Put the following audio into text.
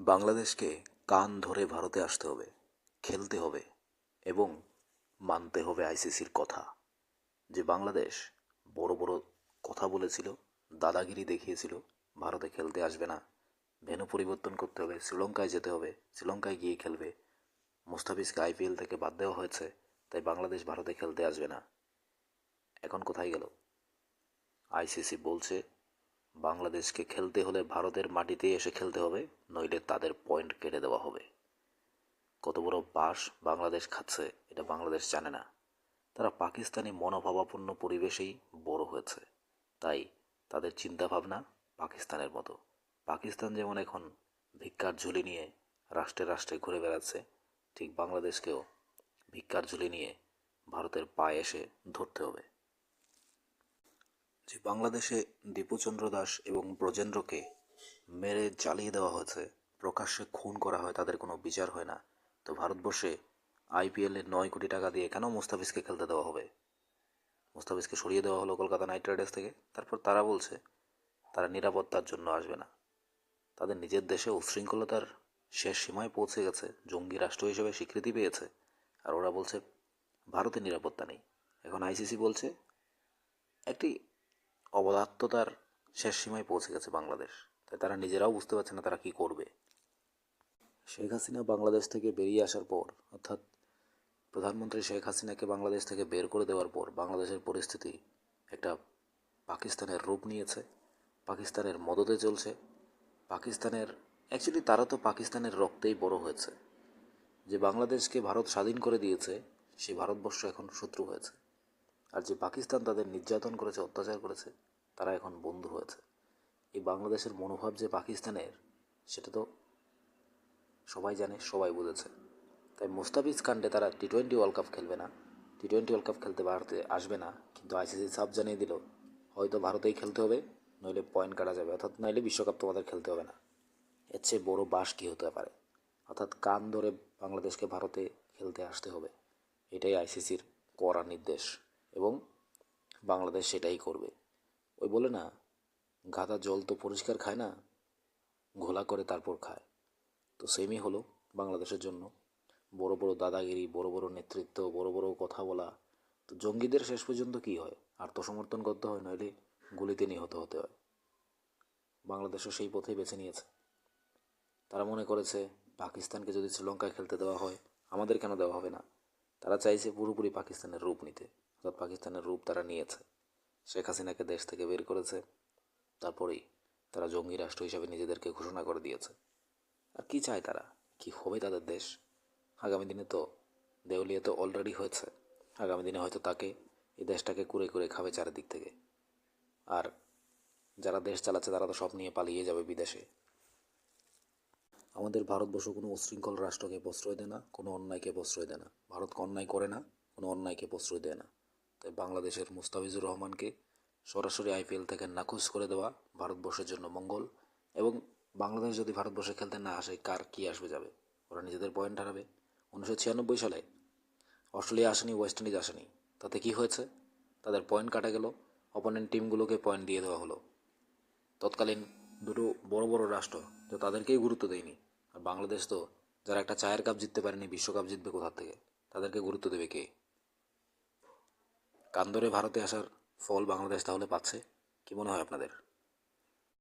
বাংলাদেশকে কান ধরে ভারতে আসতে হবে, খেলতে হবে এবং মানতে হবে আইসিসির কথা। যে বাংলাদেশ বড় বড় কথা বলেছিল, দাদাগিরি দেখিয়েছিল, ভারতে খেলতে আসবে না, ভেনু পরিবর্তন করতে হবে, শ্রীলঙ্কায় যেতে হবে, শ্রীলঙ্কায় গিয়ে খেলবে। মুস্তাফিজকে আইপিএল থেকে বাদ দেওয়া হয়েছে, তাই বাংলাদেশ ভারতে খেলতে আসবে না। এখন কোথায় গেল? আইসিসি বলছে বাংলাদেশকে খেলতে হলে ভারতের মাটিতে এসে খেলতে হবে, নইলে তাদের পয়েন্ট কেটে দেওয়া হবে। কত বড় বাস বাংলাদেশ খাচ্ছে, এটা বাংলাদেশ জানে না। তারা পাকিস্তানি মনোভাবাপন্ন পরিবেশেই বড় হয়েছে। তাই তাদের চিন্তাভাবনা পাকিস্তানের মতো। পাকিস্তান যেমন এখন ভিক্ষার ঝুলি নিয়ে রাষ্ট্রে রাষ্ট্রে ঘুরে বেড়াচ্ছে, ঠিক বাংলাদেশকেও ভিক্ষার ঝুলি নিয়ে ভারতের পায়ে এসে ধরতে হবে। যে বাংলাদেশে দীপুচন্দ্র দাস এবং ব্রজেন্দ্রকে মেরে জ্বালিয়ে দেওয়া হয়েছে, প্রকাশ্যে খুন করা হয়, তাদের কোনো বিচার হয় না। তো ভারতবর্ষে আইপিএলে নয় কোটি টাকা দিয়ে কেন মুস্তাফিজকে খেলতে দেওয়া হবে? মুস্তাফিজকে সরিয়ে দেওয়া হলো কলকাতা নাইট রাইডার্স থেকে। তারপর তারা বলছে, তারা নিরাপত্তার জন্য আসবে না। তাদের নিজের দেশে উশৃঙ্খলতার শেষ সীমায় পৌঁছে গেছে, জঙ্গি রাষ্ট্র হিসেবে স্বীকৃতি পেয়েছে। আর ওরা বলছে, ভারতে নিরাপত্তা নেই। এখন আইসিসি বলছে, একটি অবদাত্ততার শেষ সীমায় পৌঁছে গেছে বাংলাদেশ। তাই তারা নিজেরাও বুঝতে পারছে না তারা কি করবে। শেখ হাসিনা বাংলাদেশ থেকে বেরিয়ে আসার পর, অর্থাৎ প্রধানমন্ত্রী শেখ হাসিনাকে বাংলাদেশ থেকে বের করে দেওয়ার পর, বাংলাদেশের পরিস্থিতি একটা পাকিস্তানের রূপ নিয়েছে, পাকিস্তানের মদতে চলছে। পাকিস্তানের অ্যাকচুয়ালি তারা তো পাকিস্তানের রক্তেই বড় হয়েছে। যে বাংলাদেশকে ভারত স্বাধীন করে দিয়েছে সেই ভারতবর্ষ এখন শত্রু হয়েছে। আর যে পাকিস্তান তাদের নির্যাতন করেছে, অত্যাচার করেছে, তারা এখন বন্ধু হয়েছে। এই বাংলাদেশের মনোভাব যে পাকিস্তানের, সেটা তো সবাই জানে, সবাই বুঝেছে। তাই মুস্তাফিজ কাণ্ডে তারা টি টোয়েন্টি ওয়ার্ল্ড কাপ খেলবে না। টি টোয়েন্টি ওয়ার্ল্ড কাপ খেলতে ভারতে আসবে না, কিন্তু আইসিসি সাফ জানিয়ে দিল, হয়তো ভারতেই খেলতে হবে, নইলে পয়েন্ট কাটা যাবে, অর্থাৎ নইলে বিশ্বকাপ তোমাদের খেলতে হবে না। এর চেয়ে বড়ো বাস কী হতে পারে? অর্থাৎ কান ধরে বাংলাদেশকে ভারতে খেলতে আসতে হবে, এটাই আইসিসির কড়া নির্দেশ। এবং বাংলাদেশ সেটাই করবে। ওই বলে না, গাদা জল তো পরিষ্কার খায় না, ঘোলা করে তারপর খায়। তো সেমই হলো বাংলাদেশের জন্য। বড় বড় দাদাগিরি, বড় বড় নেতৃত্ব, বড় বড় কথা বলা। তো জঙ্গিদের শেষ পর্যন্ত কি হয়? আত্মসমর্থন করতে হয়, নইলে গুলিতে নিহত হতে হয়। বাংলাদেশও সেই পথেই বেছে নিয়েছে। তারা মনে করেছে, পাকিস্তানকে যদি শ্রীলঙ্কায় খেলতে দেওয়া হয়, আমাদের কেন দেওয়া হবে না? তারা চাইছে পুরোপুরি পাকিস্তানের রূপ নিতে। অর্থাৎ পাকিস্তানের রূপ তারা নিয়েছে। শেখ হাসিনাকে দেশ থেকে বের করেছে। তারপরেই তারা জঙ্গি রাষ্ট্র হিসাবে নিজেদেরকে ঘোষণা করে দিয়েছে। আর কি চায় তারা? কি হবে তাদের দেশ? আগামী দিনে তো দেউলিয়া তো অলরেডি হয়েছে। আগামী দিনে হয়তো তাকে এই দেশটাকে কুড়ে কুড়ে খাবে চারিদিক থেকে। আর যারা দেশ চালাচ্ছে, তারা তো সব নিয়ে পালিয়ে যাবে বিদেশে। আমাদের ভারতবর্ষ কোনো উশৃঙ্খল রাষ্ট্রকে প্রশ্রয় দেয় না, কোনো অন্যায়কে প্রশ্রয় দেয় না। ভারত অন্যায় করে না, কোনো অন্যায়কে প্রশ্রয় দেয় না। তাই বাংলাদেশের মুস্তাফিজুর রহমানকে সরাসরি আইপিএল থেকে নাকচ করে দেওয়া ভারতবর্ষের জন্য মঙ্গল। এবং বাংলাদেশ যদি ভারতবর্ষে খেলতে না আসে, কার কী আসবে যাবে? ওরা নিজেদের পয়েন্ট হারাবে। উনিশশো ছিয়ানব্বই সালে অস্ট্রেলিয়া আসেনি, ওয়েস্ট ইন্ডিজ আসেনি। তাতে কি হয়েছে? তাদের পয়েন্ট কাটা গেল। অপোনেন্ট টিমগুলোকে পয়েন্ট দিয়ে দেওয়া হলো। তৎকালীন দুটো বড় বড় রাষ্ট্র তো তাদেরকেই গুরুত্ব দেয়নি। আর বাংলাদেশ তো যারা একটা চায়ের কাপ জিততে পারেনি, বিশ্বকাপ জিতবে কোথার থেকে? তাদেরকে গুরুত্ব দেবে কে? কান্দরে ভারতে আসার ফল বাংলাদেশ তাহলে পাচ্ছে? কী মনে হয় আপনাদের?